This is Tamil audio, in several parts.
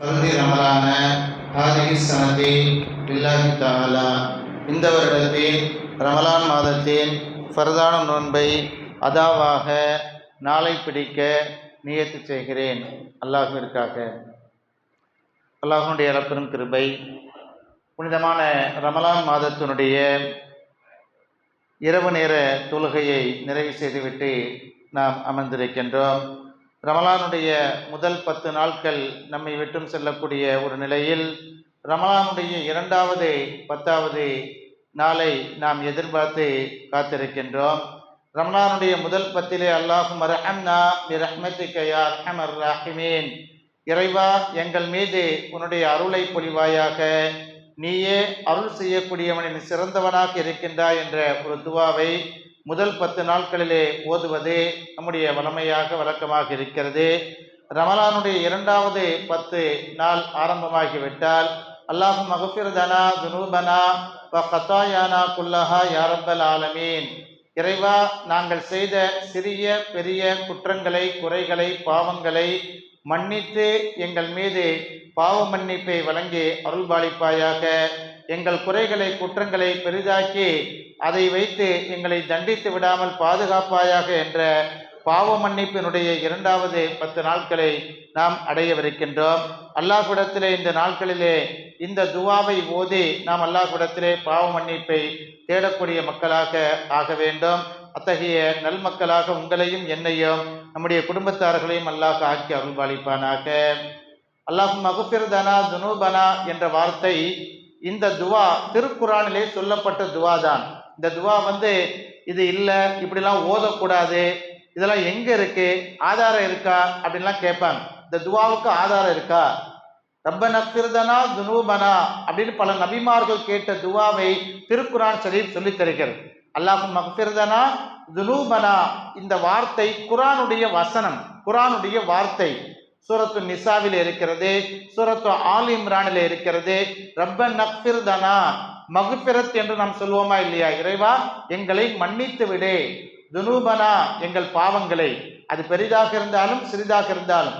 பகுதி ரமலான ஹாதிகி சனதி இல்லாஹி தாலா இந்த வருடத்தில் ரமலான் மாதத்தின் ஃபர்தான நோன்பை அதாவாக நாளை பிடிக்க நியத்து செய்கிறேன். அல்லாஹுவிற்காக. அல்லாஹனுடைய இழப்பெரும் கிருபை புனிதமான ரமலான் மாதத்தினுடைய இரவு நேர தொழுகையை நிறைவு செய்துவிட்டு நாம் அமர்ந்திருக்கின்றோம். ரமலானுடைய முதல் பத்து நாட்கள் நம்மை விட்டும் செல்லக்கூடிய ஒரு நிலையில் ரமலானுடைய இரண்டாவது பத்தாவது நாளை நாம் எதிர்பார்த்து காத்திருக்கின்றோம். ரமலானுடைய முதல் பத்திலே அல்லாஹும் ரஹம்னா பிரஹ்மத்திகையா ரஹமர் ராஹிமீன். இறைவா எங்கள் மீது உன்னுடைய அருளை பொழிவாயாக. நீயே அருள் செய்யக்கூடியவனின் சிறந்தவனாக இருக்கின்றாய் என்ற ஒரு துவாவை முதல் பத்து நாட்களிலே ஓதுவது நம்முடைய வளமையாக வழக்கமாக இருக்கிறது. ரமலானுடைய இரண்டாவது பத்து நாள் ஆரம்பமாகிவிட்டால் அல்லாஹு மகஃபிர்தனா துனூபனா வ கத்தாயானா குல்லஹா யாரப்பல் ஆலமீன். இறைவா நாங்கள் செய்த சிறிய பெரிய குற்றங்களை குறைகளை பாவங்களை மன்னித்து எங்கள் மீது பாவ மன்னிப்பை வழங்கி அருள்பாலிப்பாயாக. எங்கள் குறைகளை குற்றங்களை பெரிதாக்கி அதை வைத்து எங்களை தண்டித்து விடாமல் பாதுகாப்பாயாக என்ற பாவ மன்னிப்பினுடைய இரண்டாவது பத்து நாட்களை நாம் அடையவிருக்கின்றோம். அல்லாஹ்விடத்திலே இந்த நாட்களிலே இந்த துவாவை ஓதி நாம் அல்லாஹ்விடத்திலே பாவ மன்னிப்பை தேடக்கூடிய மக்களாக ஆக வேண்டும். அத்தகைய நல் மக்களாக உங்களையும் என்னையும் நம்முடைய குடும்பத்தார்களையும் அல்லாஹ் ஆக்கி அருள்பாலிப்பானாக அல்லாஹ் மகுபிர்தனா துனூபனா என்ற வார்த்தை இந்த துவா திருக்குறானிலே சொல்லப்பட்ட துவா தான் இந்த துவா வந்து இது இல்லை இப்படிலாம் ஓதக்கூடாது இதெல்லாம் எங்க இருக்கு ஆதாரம் இருக்கா அப்படின்லாம் கேட்பாங்க. இந்த துவாவுக்கு ஆதாரம் இருக்கா? ரப்ப நக்திருதனா துனூபனா அப்படின்னு பல நபிமார்கள் கேட்ட துவாவை திருக்குரான் ஷரீப் சொல்லி தருகிறது. அல்லாஹ் மக்திருதனா துனூபனா இந்த வார்த்தை குரானுடைய வசனம் குரானுடைய வார்த்தை. சூரத்து நிசாவில் இருக்கிறது சூரத்து ஆல் இம்ரானில் இருக்கிறது. ரப்ப நக்ஃபிர்தனா மகுபிரத் என்று நாம் சொல்வோமா இல்லையா? இறைவா எங்களை மன்னித்து விடு. துனூபனா எங்கள் பாவங்களை. அது பெரிதாக இருந்தாலும் சிறிதாக இருந்தாலும்.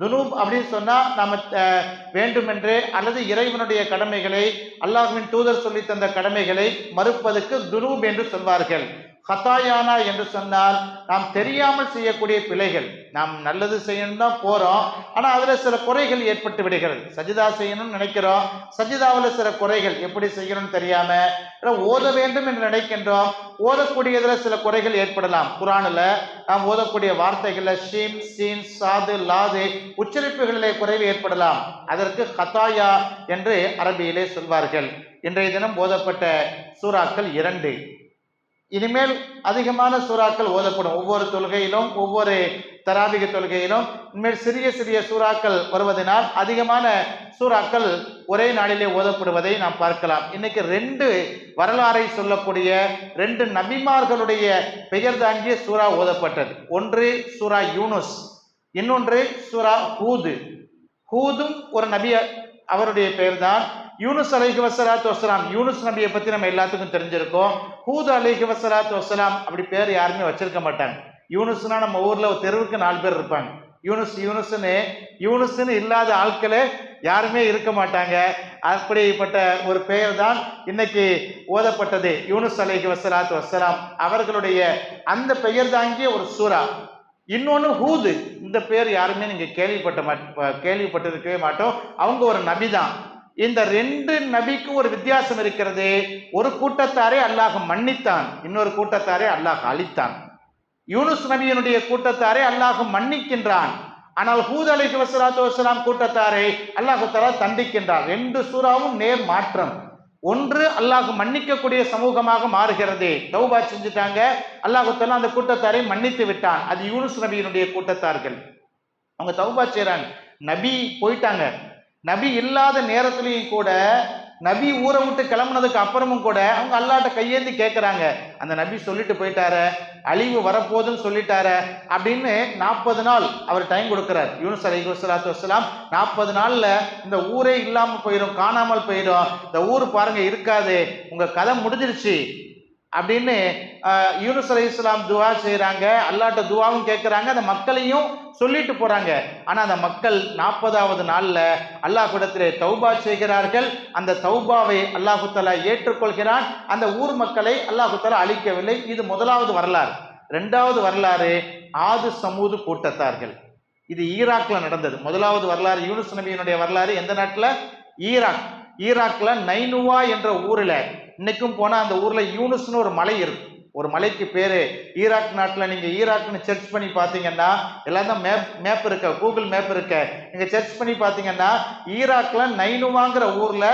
துனூப் அப்படின்னு சொன்னால் நாம் அஹ், வேண்டுமென்றே அல்லது இறைவனுடைய கடமைகளை அல்லாஹுவின் தூதர் சொல்லி தந்த கடமைகளை மறுப்பதற்கு துனூப் என்று சொல்வார்கள். ஹத்தாயானா என்று சொன்னால் நாம் தெரியாமல் செய்யக்கூடிய பிழைகள். நாம் நல்லது செய்யணும் தான் போகிறோம் ஆனால் அதில் சில குறைகள் ஏற்பட்டு விடுகிறது. சஜிதா செய்யணும்னு நினைக்கிறோம். சஜிதாவில் சில குறைகள் எப்படி செய்யணும்னு தெரியாமல் இல்ல ஓத வேண்டும் என்று நினைக்கின்றோம். ஓதக்கூடியதில் சில குறைகள் ஏற்படலாம். குரானில் நாம் ஓதக்கூடிய வார்த்தைகளில் ஷீம் சீன் சாது லாது உச்சரிப்புகளிலே குறைவு ஏற்படலாம். அதற்கு ஹத்தாயா என்று அரபியிலே சொல்வார்கள். இன்றைய தினம் ஓதப்பட்ட சூறாக்கள் இரண்டு. இனிமேல் அதிகமான சூறாக்கள் ஓதப்படும். ஒவ்வொரு தொழுகையிலும் ஒவ்வொரு தராபிக தொழுகையிலும் இனிமேல் சிறிய சிறிய சூறாக்கள் வருவதனால் அதிகமான சூறாக்கள் ஒரே நாளிலே ஓதப்படுவதை நாம் பார்க்கலாம். இன்னைக்கு ரெண்டு வரலாறை சொல்லக்கூடிய ரெண்டு நபிமார்களுடைய பெயர் தாங்கிய சூறா ஓதப்பட்டது. ஒன்று சூரா யூனுஸ் இன்னொன்று சூரா ஹூது. ஹூதும் ஒரு நபி அவருடைய பெயர்தான். யூனுஸ் அலைஹி வசலாத் வசலாம் யூனுஸ் நபியை பற்றி நம்ம எல்லாத்துக்கும் தெரிஞ்சிருக்கோம். ஹூத் அலைஹி வசலாத் வசலாம் அப்படி பேர் யாருமே வச்சிருக்க மாட்டாங்க. யூனுஸ்னா நம்ம ஊரில் ஒரு தெருவுக்கு நாலு பேர் இருப்பாங்க. யூனுஸ் யூனுஸ்னு யூனுஸ்னு இல்லாத ஆட்களே யாருமே இருக்க மாட்டாங்க. அப்படிப்பட்ட ஒரு பெயர் தான் இன்னைக்கு ஓதப்பட்டது. யூனுஸ் அலைஹி வசலாத் வசலாம் அவர்களுடைய அந்த பெயர் தாங்கிய ஒரு சூறா. இன்னொன்று ஹூது. இந்த பேர் யாருமே நீங்கள் கேள்விப்பட்ட மாட் கேள்விப்பட்டிருக்கவே மாட்டோம். அவங்க ஒரு நபி தான் இந்த ரெண்டு நபிக்கும் ஒரு வித்தியாசம் இருக்கிறது. ஒரு கூட்டத்தாரை அல்லாஹ் மன்னித்தான். இன்னொரு கூட்டத்தாரை அல்லாஹ் அழித்தான். யூனுஸ் நபியினுடைய கூட்டத்தாரை அல்லாஹ் மன்னிக்கின்றான். ஆனால் ஹூத் அலி வசலாத்து வசலாம் கூட்டத்தாரை அல்லாஹ் தஆலா தண்டிக்கின்றான் ரெண்டு சூறாவும் நேர் மாற்றம். ஒன்று அல்லாஹ் மன்னிக்கக்கூடிய சமூகமாக மாறுகிறது. தௌபா செஞ்சுட்டாங்க. அல்லாஹ் அந்த கூட்டத்தாரை மன்னித்து விட்டான். அது யூனுஸ் நபியினுடைய கூட்டத்தார்கள். அவங்க தௌபா செய்கிறாங்க நபி போயிட்டாங்க. நபி இல்லாத நேரத்துலையும் கூட நபி ஊரை விட்டு கிளம்புனதுக்கு அப்புறமும் கூட அவங்க அல்லாட்ட கையேந்தி கேட்குறாங்க அந்த நபி சொல்லிட்டு போயிட்டாரு அழிவு வரப்போகுதுன்னு சொல்லிட்டாரு அப்படின்னு நாற்பது நாள் அவர் டைம் கொடுக்குறார். யூனுஸ் அலி வசலாத்து வசலாம் நாற்பது நாளில் இந்த ஊரே இல்லாமல் போயிடும் காணாமல் போயிடும் இந்த ஊர் பாருங்க இருக்காது. உங்கள் கதை முடிஞ்சிருச்சு. அப்படின்னு ஆஹ், யூனுஸ் இஸ்லாம் துவா செய்கிறாங்க அல்லாட்ட துவாவும் கேட்குறாங்க அந்த மக்களையும் சொல்லிட்டு போகிறாங்க ஆனால் அந்த மக்கள் நாற்பதாவது நாளில் அல்லாஹ்விடத்திலே தௌபா செய்கிறார்கள். அந்த தௌபாவை அல்லாஹுத்தலா ஏற்றுக்கொள்கிறான். அந்த ஊர் மக்களை அல்லாஹுத்தலா அழிக்கவில்லை. இது முதலாவது வரலாறு. ரெண்டாவது வரலாறு ஆது சமூது கூட்டத்தார்கள். இது ஈராக்கில் நடந்தது. முதலாவது வரலாறு யூனுஸ் நபியினுடைய வரலாறு எந்த நாட்டில்? ஈராக். ஈராக்ல நைனுவா என்ற ஊர்ல இன்னைக்கும் போனா அந்த ஊர்ல யூனுஸ்னு ஒரு மலை இருக்கு. ஒரு மலைக்கு பேரு ஈராக் நாட்டில் நீங்க ஈராக்னு சர்ச் பண்ணி பாத்தீங்கன்னா எல்லாம் தான் மேப் மேப் இருக்க கூகுள் மேப் இருக்க நீங்க சர்ச் பண்ணி பாத்தீங்கன்னா ஈராக்ல நைனுவாங்கிற ஊர்ல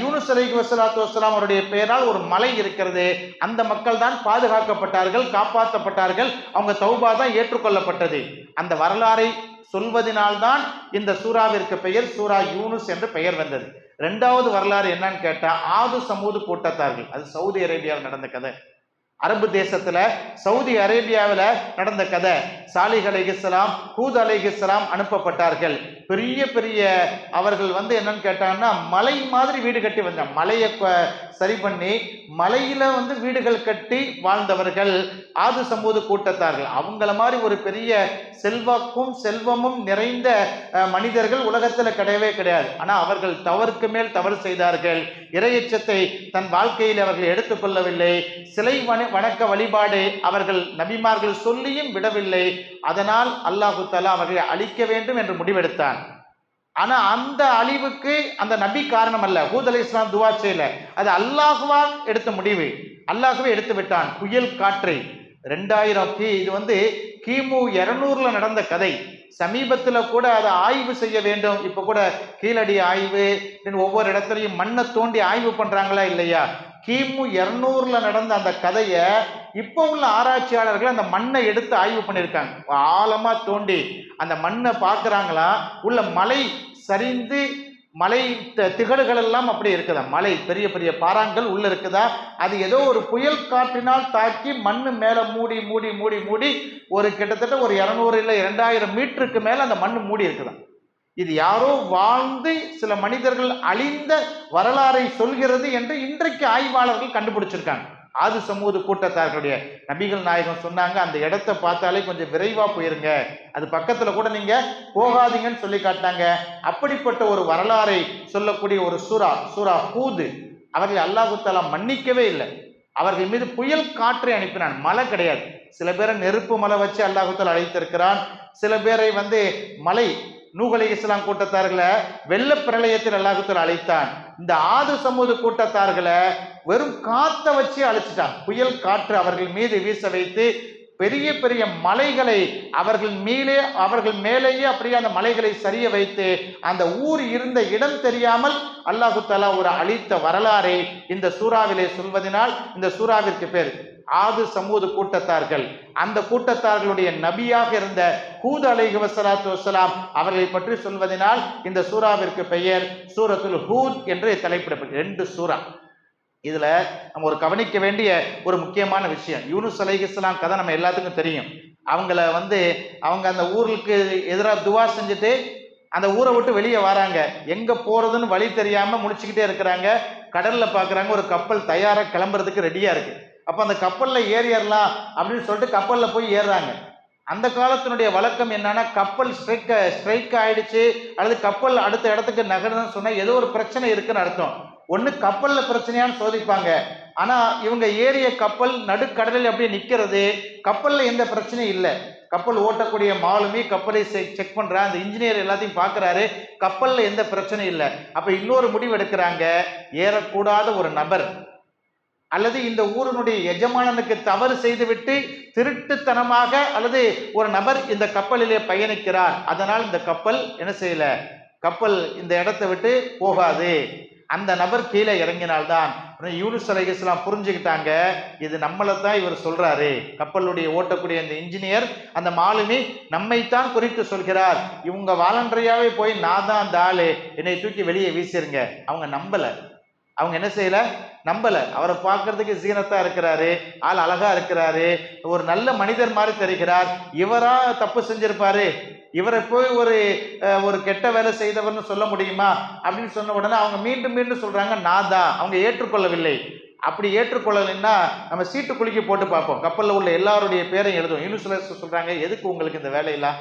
யூனுஸ் அலைஹி வசலாத்து வசலாம் அவருடைய பெயரால் ஒரு மலை இருக்கிறது. அந்த மக்கள் தான் பாதுகாக்கப்பட்டார்கள் காப்பாற்றப்பட்டார்கள் அவங்க தௌபா தான் ஏற்றுக்கொள்ளப்பட்டது. அந்த வரலாறை சொல்வதனால்தான் இந்த சூறாவிற்கு பெயர் சூரா யூனுஸ் என்று பெயர் வந்தது. ரெண்டாவது வரலாறு என்னன்னு கேட்டால் ஆது சமூது கூட்டத்தார்கள். அது சவுதி அரேபியாவில் நடந்த கதை. அரபு தேசத்துல சவுதி அரேபியாவில் நடந்த கதை. சாலிஹ் அலைஹிஸ்ஸலாம் ஹூத் அலைஹிஸ்ஸலாம் அனுப்பப்பட்டார்கள். பெரிய பெரிய அவர்கள் வந்து என்னன்னு கேட்டாங்கன்னா மலை மாதிரி வீடு கட்டி வந்தாங்க மலையை சரி பண்ணி மலையில வந்து வீடுகள் கட்டி வாழ்ந்தவர்கள். ஆது சமூது கூட்டத்தார்கள். அவங்கள மாதிரி ஒரு பெரிய செல்வாக்கும் செல்வமும் நிறைந்த மனிதர்கள் உலகத்தில் கிடையவே கிடையாது. ஆனால் அவர்கள் தவறுக்கு மேல் தவறு செய்தார்கள். இரையச்சத்தை தன் வாழ்க்கையில் அவர்கள் எடுத்துக்கொள்ளவில்லை. சிலை வணி வணக்க வழிபாடு அவர்கள் நபிமார்கள் சொல்லியும் விடவில்லை. அதனால் அல்லாஹு தலா அவர்களை அழிக்க வேண்டும் என்று முடிவெடுத்தான். ஆனா அந்த அழிவுக்கு அந்த நபி காரணம் அல்ல ஹூத் அலி இஸ்லாம் துவா செய்யல. அது அல்லாஹுவா எடுத்த முடிவு. அல்லாஹுவே எடுத்து விட்டான். புயல் காற்றை. ரெண்டாயிரம் கி இது வந்து கிமு இருநூறுல நடந்த கதை. சமீபத்துல கூட அதை ஆய்வு செய்ய வேண்டும். இப்ப கூட கீழடி ஆய்வு ஒவ்வொரு இடத்துலையும் மண்ணை தோண்டி ஆய்வு பண்றாங்களா இல்லையா? கிமு இருநூறுல நடந்த அந்த கதையை இப்போ உள்ள ஆராய்ச்சியாளர்கள் அந்த மண்ணை எடுத்து ஆய்வு பண்ணியிருக்காங்க. ஆழமா தோண்டி அந்த மண்ணை பார்க்குறாங்களா? உள்ள மலை சரிந்து மலை த- திகடுகள் எல்லாம் அப்படி இருக்குதா? மலை பெரிய பெரிய பாறாங்கள் உள்ள இருக்குதா? அது ஏதோ ஒரு புயல் காற்றினால் தாக்கி மண்ணு மேல மூடி மூடி மூடி மூடி ஒரு கிட்டத்தட்ட ஒரு இரநூறு இல்லை இரண்டாயிரம் மீட்டருக்கு மேல அந்த மண்ணு மூடி இருக்குதான் இது யாரோ வாழ்ந்து சில மனிதர்கள் அழிந்த வரலாறை சொல்கிறது என்று இன்றைக்கு ஆய்வாளர்கள் கண்டுபிடிச்சிருக்காங்க. ஆது சமூக கூட்டத்தார்களுடைய நபிகள் நாயகம் சொன்னாங்க அந்த இடத்த பார்த்தாலே கொஞ்சம் விரைவாக போயிருங்க. அது பக்கத்தில் கூட நீங்க போகாதீங்கன்னு சொல்லி காட்டினாங்க. அப்படிப்பட்ட ஒரு வரலாறை சொல்லக்கூடிய ஒரு சூரா சூரா ஹூது அவர்கள் அல்லாஹு தாலா மன்னிக்கவே இல்லை. அவர்கள் மீது புயல் காற்றை அனுப்பினான். மழை கிடையாது. சில பேரை நெருப்பு மலை வச்சு அல்லாஹு தஆலா அழைத்திருக்கிறான். சில பேரை வந்து மலை நூகலை இஸ்லாம் கூட்டத்தார்களை வெள்ள பிரளயத்தில் அழைத்தான். இந்த ஆது சமூக கூட்டத்தார்களை வெறும் காத்த வச்சு அழைச்சிட்டான் புயல் காற்று அவர்கள் மீது வீச வைத்து பெரிய பெரிய மலைகளை அவர்கள் மேலே அவர்கள் மேலேயே அப்படியே அந்த மலைகளை சரிய வைத்து அந்த ஊர் இருந்த இடம் தெரியாமல் அல்லாஹு தலா ஒரு அழித்த வரலாறை இந்த சூறாவிலே சொல்வதனால் இந்த சூறாவிற்கு பேர் ஆது சமூக கூட்டத்தார்கள். அந்த கூட்டத்தார்களுடைய நபியாக இருந்த ஹூத் அலைஹி வசலாத்து வசலாம் அவர்களை பற்றி சொல்வதனால் இந்த சூறாவிற்கு பெயர் சூரத்துல் ஹூத் என்று தலைப்பிடப்பட்டது. ரெண்டு சூறா. இதுல நம்ம ஒரு கவனிக்க வேண்டிய ஒரு முக்கியமான விஷயம். யூனுஸ் அலைஹிஸ்ஸலாம் கதை நம்ம எல்லாத்துக்கும் தெரியும். அவங்கள வந்து அவங்க அந்த ஊருக்கு எதிராக துவா செஞ்சுட்டு அந்த ஊரை விட்டு வெளியே வராங்க. எங்க போறதுன்னு வழி தெரியாம முடிச்சுக்கிட்டே இருக்கிறாங்க. கடல்ல பாக்குறாங்க ஒரு கப்பல் தயாரா கிளம்புறதுக்கு ரெடியா இருக்கு. அப்ப அந்த கப்பல்ல ஏறிடலாம் அப்படின்னு சொல்லிட்டு கப்பல்ல போய் ஏறுறாங்க. அந்த காலத்தினுடைய வழக்கம் என்னன்னா கப்பல் ஸ்ட்ரைக் ஸ்ட்ரைக் ஆயிடுச்சு அல்லது கப்பல் அடுத்த இடத்துக்கு நகருதுன்னு சொன்னால் ஏதோ ஒரு பிரச்சனை இருக்குன்னு அர்த்தம். ஒன்று கப்பலில் பிரச்சனையான்னு சோதிப்பாங்க. ஆனால் இவங்க ஏறிய கப்பல் நடுக்கடலில் அப்படியே நிற்கிறது கப்பலில் எந்த பிரச்சனையும் இல்லை. கப்பல் ஓட்டக்கூடிய மாலுமி கப்பலை செக் பண்ணுற அந்த இன்ஜினியர் எல்லாத்தையும் பார்க்குறாரு கப்பலில் எந்த பிரச்சனையும் இல்லை. அப்போ இன்னொரு முடிவு எடுக்கிறாங்க ஏறக்கூடாத ஒரு நபர். அல்லது இந்த ஊரினுடைய எஜமானனுக்கு தவறு செய்துவிட்டு திருட்டுத்தனமாக அல்லது ஒரு நபர் இந்த கப்பலிலே பயணிக்கிறார். அதனால் இந்த கப்பல் என்ன செய்யல? கப்பல் இந்த இடத்தை விட்டு போகாது. அந்த நபர் கீழே இறங்கினால்தான். யூனிஸ் யூனுஸ் புரிஞ்சுக்கிட்டாங்க. இது நம்மளை தான் இவர் சொல்றாரு. கப்பலுடைய ஓட்டக்கூடிய அந்த இன்ஜினியர் அந்த மாலுமி நம்மைத்தான் குறித்து சொல்கிறார். இவங்க வாலண்டரியாவே போய் நான் தான் அந்த ஆளு. என்னை தூக்கி வெளியே வீசிருங்க. அவங்க நம்பலை. அவங்க என்ன செய்யல? நம்பல. அவரை பார்க்கறதுக்கு சீனத்தா இருக்கிறாரு. ஆள் அழகா இருக்கிறாரு. ஒரு நல்ல மனிதர் மாதிரி தெரிகிறார். இவரா தப்பு செஞ்சிருப்பாரு. இவரை போய் ஒரு ஒரு கெட்ட வேலை செய்தவர்னு சொல்ல முடியுமா? அப்படின்னு சொன்ன உடனே அவங்க மீண்டும் மீண்டும் சொல்றாங்க நான் தான். அவங்க ஏற்றுக்கொள்ளவில்லை. அப்படி ஏற்றுக்கொள்ளலைன்னா நம்ம சீட்டு குலுக்கி போட்டு பார்ப்போம். கப்பலில் உள்ள எல்லாருடைய பேரையும் எழுதுவோம். யூனிஸ்ல சொல்றாங்க எதுக்கு உங்களுக்கு இந்த வேலையெல்லாம்?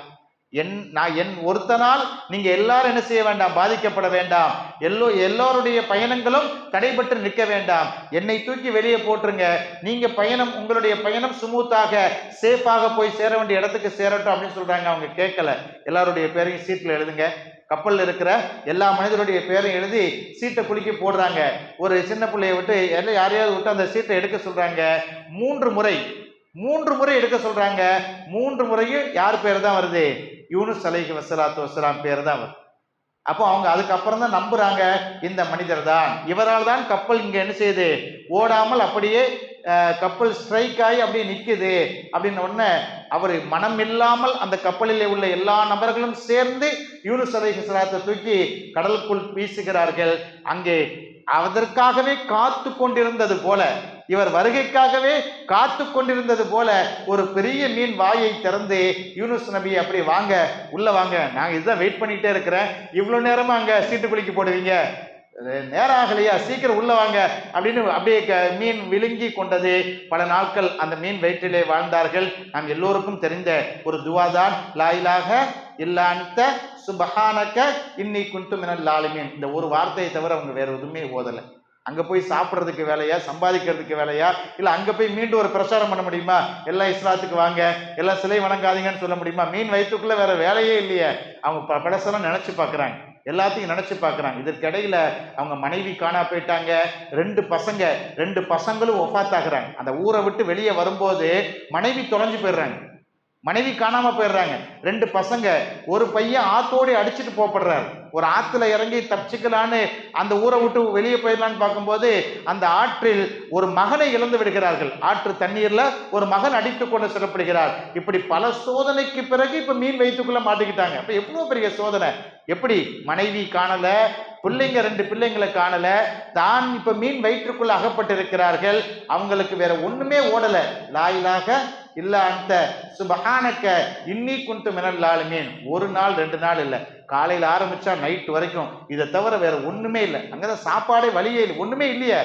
என் நான் என் ஒருத்தனால் நீங்க எல்லாரும் என்ன செய்ய வேண்டாம்? பாதிக்கப்பட வேண்டாம். எல்லோ எல்லோருடைய பயணங்களும் தடைபட்டு நிற்க வேண்டாம். என்னை தூக்கி வெளியே போட்டுருங்க. நீங்க பயணம் உங்களுடைய பயணம் சுமூத்தாக சேஃபாக போய் சேர வேண்டிய இடத்துக்கு சேரட்டும் அப்படின்னு சொல்றாங்க. அவங்க கேட்கல. எல்லாருடைய பேரையும் சீட்டில் எழுதுங்க. கப்பலில் இருக்கிற எல்லா மனிதருடைய பேரையும் எழுதி சீட்டை குலுக்கி போடுறாங்க. ஒரு சின்ன பிள்ளைய விட்டு எல்லாம் யாரையாவது விட்டு அந்த சீட்டை எடுக்க சொல்றாங்க? மூன்று முறை மூன்று முறை எடுக்க சொல்றாங்க. மூன்று முறையும் யார் பேர் தான் வருது? யூனுஸ் அலைஹி வசலாத்து வசலாம் பேர் தான் அவர். அப்போ அவங்க அதுக்கப்புறம் தான் நம்புறாங்க இந்த மனிதர் தான். இவரால் தான் கப்பல் இங்கே என்ன செய்யுது? ஓடாமல் அப்படியே கப்பல் ஸ்ட்ரைக் ஆகி அப்படியே நிற்குது அப்படின்னு உடனே அவர் மனம் இல்லாமல் அந்த கப்பலில் உள்ள எல்லா நபர்களும் சேர்ந்து யூனுஸ் அலைஹி ஸலாத்தை தூக்கி கடலுக்குள் வீசுகிறார்கள். அங்கே அதற்காகவே காத்து கொண்டிருந்தது போல இவர் வருகைக்காகவே காத்து கொண்டிருந்தது போல ஒரு பெரிய மீன் வாயை திறந்து யூனுஸ் நபி அப்படி வாங்க உள்ள வாங்க. நாங்க இதுதான் வெயிட் பண்ணிட்டே இருக்கிறேன். இவ்வளவு நேரமா அங்க சீட்டு குலுக்கி போடுவீங்க. நேரம் ஆகலையா? சீக்கிரம் உள்ள வாங்க. அப்படின்னு அப்படியே க- மீன் விழுங்கி கொண்டது. பல நாட்கள் அந்த மீன் வயிற்றிலே வாழ்ந்தார்கள். நாம் எல்லோருக்கும் தெரிந்த ஒரு துவாதான். லாயிலாக இல்லாந்த சுபஹானக்க இன்னி குண்டு மினல் லாலிமீன். இந்த ஒரு வார்த்தையை தவிர அவங்க வேற எதுவுமே ஓதலை. அங்க போய் சாப்பிட்றதுக்கு வேலையா சம்பாதிக்கிறதுக்கு வேலையா இல்ல அங்க போய் மீண்டும் ஒரு பிரச்சாரம் பண்ண முடியுமா? எல்லாம் இஸ்லாத்துக்கு வாங்க எல்லாம் சிலை வணங்காதீங்கன்னு சொல்ல முடியுமா? மீன் வயிற்றுக்குள்ள வேற வேலையே இல்லையே. அவங்க ப- பழசெல்லாம் நினைச்சு பாக்குறாங்க. எல்லாத்தையும் நினைச்சு பார்க்குறாங்க இதற்கிடையில அவங்க மனைவி காணா போயிட்டாங்க. ரெண்டு பசங்க ரெண்டு பசங்களும் ஒஃபாத்தாகிறாங்க. அந்த ஊரை விட்டு வெளியே வரும்போது மனைவி தொலைஞ்சு போயிடுறாங்க. மனைவி காணாம போயிடுறாங்க. ரெண்டு பசங்க ஒரு பையன் ஆத்தோடி அடிச்சுட்டு போப்படுறாரு ஒரு ஆத்துல இறங்கி தப்பிச்சுக்கலான்னு அந்த ஊரை விட்டு வெளியே போயிடலான்னு பார்க்கும்போது அந்த ஆற்றில் ஒரு மகனை இழந்து விடுகிறார்கள். ஆற்று தண்ணீர்ல ஒரு மகன் அடித்து கொண்டு செல்லப்படுகிறார். இப்படி பல சோதனைக்கு பிறகு இப்ப மீன் வைத்துக்குள்ள மாட்டிக்கிட்டாங்க. அப்ப எவ்வளவு பெரிய சோதனை? எப்படி? மனைவி காணல பிள்ளைங்க ரெண்டு பிள்ளைங்களை காணல தான் இப்ப மீன் வயிற்றுக்குள்ள அகப்பட்டிருக்கிறார்கள். அவங்களுக்கு வேற ஒண்ணுமே ஓடல. லாயிலாக இல்ல அந்த சுபஹானக்க இன்னி குண்டு மினல் மீன் ஒரு நாள் ரெண்டு நாள் இல்ல. காலையில ஆரம்பிச்சா நைட் வரைக்கும். இதை தவிர வேற ஒண்ணுமே இல்லை. அங்கதான் சாப்பாடே வழியே இல்லை. ஒண்ணுமே இல்லையே.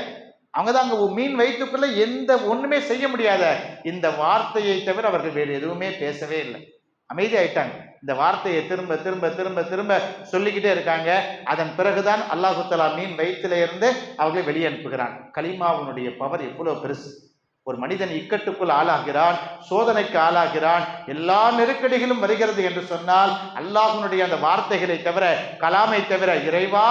அவங்கதான் அங்க மீன் வயிற்றுக்குள்ள எந்த ஒண்ணுமே செய்ய முடியாத இந்த வார்த்தையை தவிர அவர்கள் வேறு எதுவுமே பேசவே இல்லை. அமைதி ஆயிட்டாங்க. இந்த வார்த்தையை திரும்ப திரும்ப திரும்ப திரும்ப சொல்லிக்கிட்டே இருக்காங்க. அதன் பிறகுதான் அல்லாஹு தலா மீன் வயிற்றுல இருந்து அவர்களை வெளியே அனுப்புகிறான் கலிமாவுனுடைய பவர் எவ்வளவு பெருசு. ஒரு மனிதன் இக்கட்டுக்குள் ஆளாகிறான் சோதனைக்கு ஆளாகிறான் எல்லா நெருக்கடிகளும் வருகிறது என்று சொன்னால் அல்லாஹனுடைய அந்த வார்த்தைகளை தவிர கலாமை தவிர இறைவா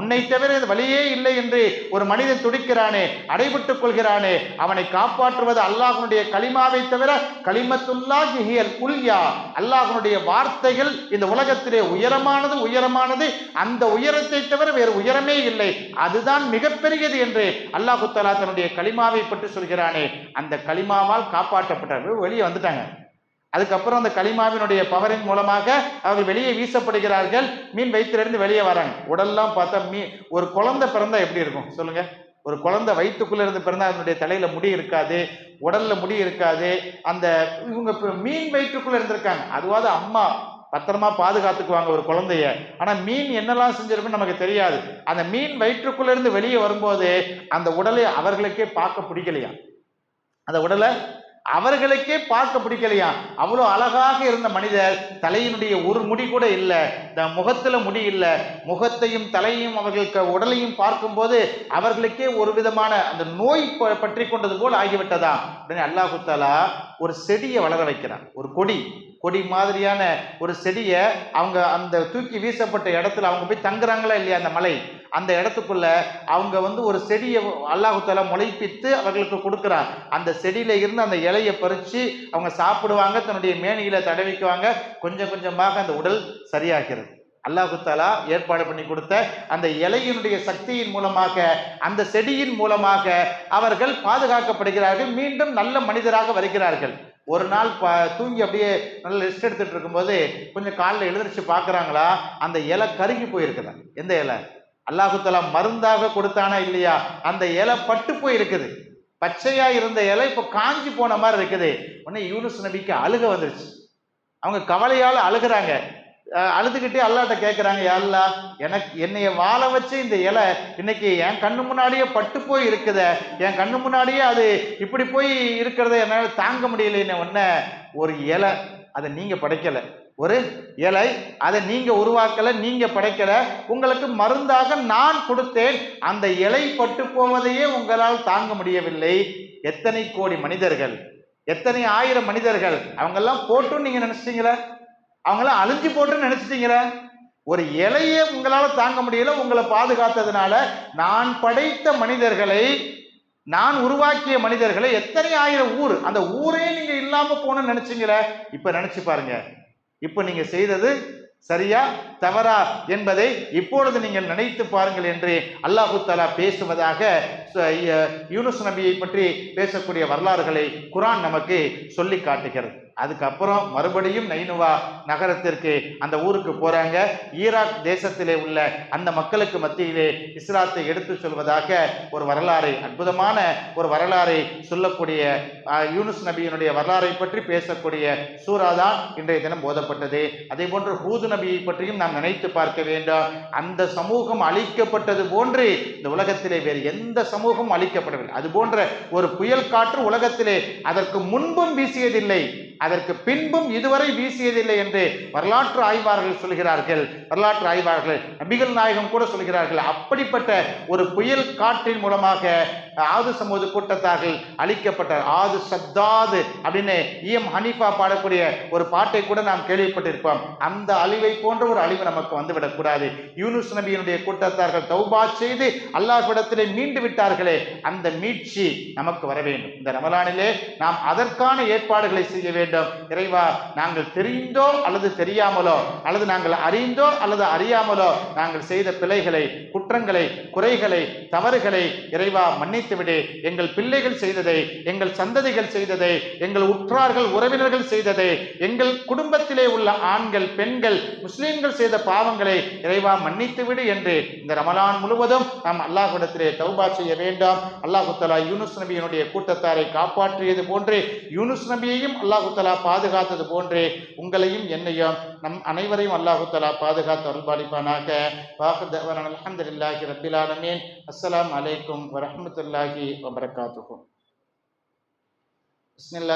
உன்னை தவிர இந்த வழியே இல்லை என்று ஒரு மனிதன் துடிக்கிறானே அடைபட்டுக் கொள்கிறானே அவனை காப்பாற்றுவது அல்லாஹனுடைய களிமாவை தவிர களிமத்துல்லா ஜிஹியல் குல்யா. அல்லாஹனுடைய வார்த்தைகள் இந்த உலகத்திலே உயரமானது உயரமானது. அந்த உயரத்தை தவிர வேறு உயரமே இல்லை. அதுதான் மிகப்பெரியது என்று அல்லாஹு தலா தன்னுடைய களிமாவை பற்றி சொல்கிறானே. அந்த களிமாவால் காப்பாற்றப்பட்டார்கள் வெளியே வந்துட்டாங்க. அதுக்கப்புறம் அந்த களிமாவினுடைய பவரின் மூலமாக அவர்கள் வெளியே வீசப்படுகிறார்கள். மீன் வயிற்றிலிருந்து வெளியே வராங்க. உடல்லாம் பார்த்தா மீன் ஒரு குழந்தை பிறந்தா எப்படி இருக்கும்? சொல்லுங்க. ஒரு குழந்தை வயிற்றுக்குள்ள இருந்து பிறந்தா அதனுடைய தலையில முடி இருக்காது உடல்ல முடி இருக்காது. அந்த இவங்க மீன் வயிற்றுக்குள்ள இருந்திருக்காங்க. அதுவாது அம்மா பத்திரமா பாதுகாத்துக்குவாங்க ஒரு குழந்தைய. ஆனா மீன் என்னெல்லாம் செஞ்சிருக்குன்னு நமக்கு தெரியாது. அந்த மீன் வயிற்றுக்குள்ள இருந்து வெளியே வரும்போது அந்த உடலை அவர்களுக்கே பார்க்க பிடிக்கலையா? அந்த உடலை அவர்களுக்கே பார்க்க பிடிக்கலையா? அவ்வளோ அழகாக இருந்த மனிதர் தலையினுடைய ஒரு முடி கூட இல்லை. இந்த முகத்தில் முடி இல்லை. முகத்தையும் தலையும் அவர்களுக்கு உடலையும் பார்க்கும்போது அவர்களுக்கே ஒரு விதமான அந்த நோய் ப- பற்றி கொண்டது போல் ஆகிவிட்டதா? உடனே அல்லாஹுத்தாலா ஒரு செடியை வளர வைக்கிறான். ஒரு கொடி. கொடி மாதிரியான ஒரு செடியை அவங்க அந்த தூக்கி வீசப்பட்ட இடத்துல அவங்க போய் தங்குறாங்களா இல்லையா அந்த மலை? அந்த இடத்துக்குள்ள அவங்க வந்து ஒரு செடியை அல்லாஹுத்தால முளைப்பித்து அவர்களுக்கு கொடுக்குறார் அந்த செடியில இருந்து அந்த இலையை பறிச்சு அவங்க சாப்பிடுவாங்க தன்னுடைய மேனியில தடவிக்குவாங்க. கொஞ்சம் கொஞ்சமாக அந்த உடல் சரியாகிறது. அல்லாஹுத்தாலா ஏற்பாடு பண்ணி கொடுத்த அந்த இலையினுடைய சக்தியின் மூலமாக அந்த செடியின் மூலமாக அவர்கள் பாதுகாக்கப்படுகிறார்கள். மீண்டும் நல்ல மனிதராக வருகிறார்கள். ஒரு நாள் ப தூங்கி அப்படியே நல்ல ரெஸ்ட் எடுத்துகிட்டு இருக்கும்போது கொஞ்சம் காலில் எழுந்திரிச்சு பார்க்குறாங்களா? அந்த இலை கருகி போயிருக்குதா? எந்த இலை? அல்லாஹுத்தலா மருந்தாக கொடுத்தானா இல்லையா? அந்த இலை பட்டு போய் இருக்குது பச்சையா இருந்த இலை இப்போ காஞ்சி போன மாதிரி இருக்குது. உடனே யூனுஸ் நபிக்கு அழுக வந்துருச்சு. அவங்க கவலையால் அழுகுறாங்க. அழுதுகிட்டே அல்லாட்ட கேட்குறாங்க அல்லா எனக்கு என்னைய வாழ வச்சு இந்த இலை இன்னைக்கு என் கண்ணு முன்னாடியே பட்டு போய் இருக்குதே என் கண்ணு முன்னாடியே அது இப்படி போய் இருக்கிறத என்னால் தாங்க முடியலன்னு ஒன்ன ஒரு இலை அதை நீங்கள் படைக்கலை. ஒரு இலை அதை நீங்க உருவாக்கல நீங்க படைக்கல உங்களுக்கு மருந்தாக நான் கொடுத்தேன். அந்த இலை பட்டு போவதையே உங்களால் தாங்க முடியவில்லை. எத்தனை கோடி மனிதர்கள் எத்தனை ஆயிரம் மனிதர்கள் அவங்கெல்லாம் போட்டுன்னு நீங்க நினைச்சிட்டீங்களா? அவங்களாம் அழிஞ்சு போட்டுன்னு நினைச்சிட்டீங்களா? ஒரு இலையை உங்களால தாங்க முடியல உங்களை பாதுகாத்ததுனால நான் படைத்த மனிதர்களை நான் உருவாக்கிய மனிதர்களை எத்தனை ஆயிரம் ஊர் அந்த ஊரே நீங்க இல்லாம போகணும்னு நினைச்சீங்களே? இப்ப நினைச்சு பாருங்க. இப்போ நீங்கள் செய்தது சரியா தவறா என்பதை இப்பொழுது நீங்கள் நினைத்து பாருங்கள் என்று அல்லாஹு தாலா பேசுவதாக யூனுஸ் நபியை பற்றி பேசக்கூடிய வரலாறுகளை குரான் நமக்கு சொல்லி காட்டுகிறது. அதுக்கப்புறம் மறுபடியும் நைனுவா நகரத்திற்கு அந்த ஊருக்கு போறாங்க. ஈராக் தேசத்திலே உள்ள அந்த மக்களுக்கு மத்தியிலே இஸ்லாத்தை எடுத்து சொல்வதாக ஒரு வரலாறை அற்புதமான ஒரு வரலாறை சொல்லக்கூடிய யூனுஸ் நபியினுடைய வரலாறை பற்றி பேசக்கூடிய சூரா தான் இன்றைய தினம் போதப்பட்டது அதே போன்று ஹூது நபியை பற்றியும் நாம் நினைத்து பார்க்க வேண்டும். அந்த சமூகம் அழிக்கப்பட்டது போன்று இந்த உலகத்திலே வேறு எந்த சமூகமும் அழிக்கப்படவில்லை. அது போன்ற ஒரு புயல் காற்று உலகத்திலே அதற்கு முன்பும் வீசியதில்லை. அதற்கு பின்பும் இதுவரை வீசியதில்லை என்று வரலாற்று ஆய்வாளர்கள் சொல்கிறார்கள். வரலாற்று ஆய்வாளர்கள் நபிகள் நாயகம் கூட சொல்கிறார்கள். அப்படிப்பட்ட ஒரு புயல் காற்றின் மூலமாக ஆது சமூக கூட்டத்தார்கள் அழிக்கப்பட்ட ஆது சத்தாது அப்படின்னு இஎம் ஹனீஃபா பாடக்கூடிய ஒரு பாட்டை கூட நாம் கேள்விப்பட்டிருப்போம். அந்த அழிவை போன்ற ஒரு அழிவு நமக்கு வந்துவிடக்கூடாது யூனுஸ் நபியினுடைய கூட்டத்தார்கள் தௌபா செய்து அல்லாஹ்விடத்திலே மீண்டு விட்டார்களே அந்த மீட்சி நமக்கு வர வேண்டும் இந்த ரமலானிலே நாம் அதற்கான ஏற்பாடுகளை செய்ய வேண்டும். இறைவா நாங்கள் தெரிந்தோ அல்லது தெரியாமலோ அல்லது நாங்கள் அறிந்தோ அல்லது அறியாமலோ நாங்கள் செய்த பிழைகளை குற்றங்களை குறைகளை தவறுகளை இறைவா மன்னித்துவிடு. எங்கள் பிள்ளைகள் செய்ததை எங்கள் சந்ததிகள் செய்ததை எங்கள் உற்றார்கள் உறவினர்கள் செய்ததை எங்கள் குடும்பத்திலே உள்ள ஆண்கள் பெண்கள் முஸ்லீம்கள் செய்த பாவங்களை இறைவா மன்னித்துவிடு என்று இந்த ரமலான் முழுவதும் நாம் அல்லாஹிடத்திலே தௌபா செய்ய வேண்டாம். அல்லாஹு தலா யூனுஸ் நபியினுடைய கூட்டத்தாரை காப்பாற்றியது போன்று யூனுஸ் நபியையும் அல்லாஹு அல்லாஹுத்தலா பாதுகாத்தது போன்றே உங்களையும் என்னையும் நம் அனைவரையும் அல்லாஹுத்தலா பாதுகாத்து அருள்பாலிப்பானாக. வாஹத் அல்ஹம்துலில்லாஹி ரப்பில் ஆலமீன். அலைக்கும் வரமத்துல்லாஹி வபரகாத்துஹு. பிஸ்மில்லாஹ்.